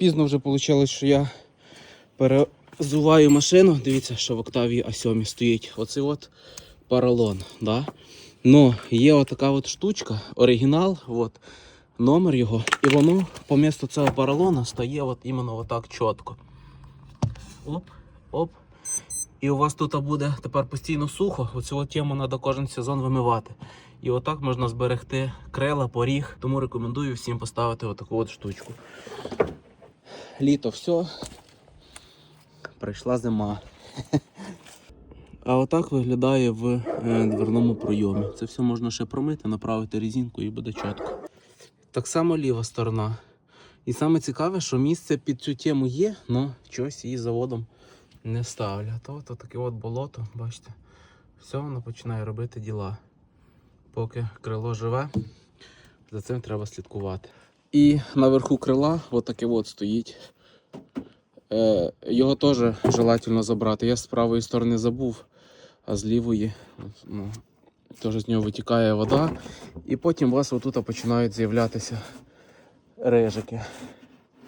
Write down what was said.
пізно вже вийшло, що я перезуваю машину. Дивіться, що в Октавії А7 стоїть. Оцей от поролон. Да? Но є отака от штучка, оригінал, от, номер його, і воно по місту цього поролона стає от іменно отак чітко. Оп, оп. І у вас тут буде тепер постійно сухо. Оцю тему треба кожен сезон вимивати. І отак можна зберегти крила, поріг. Тому рекомендую всім поставити отаку от штучку. Літо все. Прийшла зима. А отак виглядає в е, дверному пройомі. Це все можна ще промити, направити резинку і буде чітко. Так само ліва сторона. І саме цікаве, що місце під цю тему є, але чогось її заводом не ставлять. То, то таке от болото, бачите, все воно починає робити діла. Поки крило живе, за цим треба слідкувати. І наверху крила от таке от стоїть. Е, його теж желательно забрати. Я з правої сторони забув, а з лівої ну, теж з нього витікає вода. І потім у вас отут починають з'являтися рижики.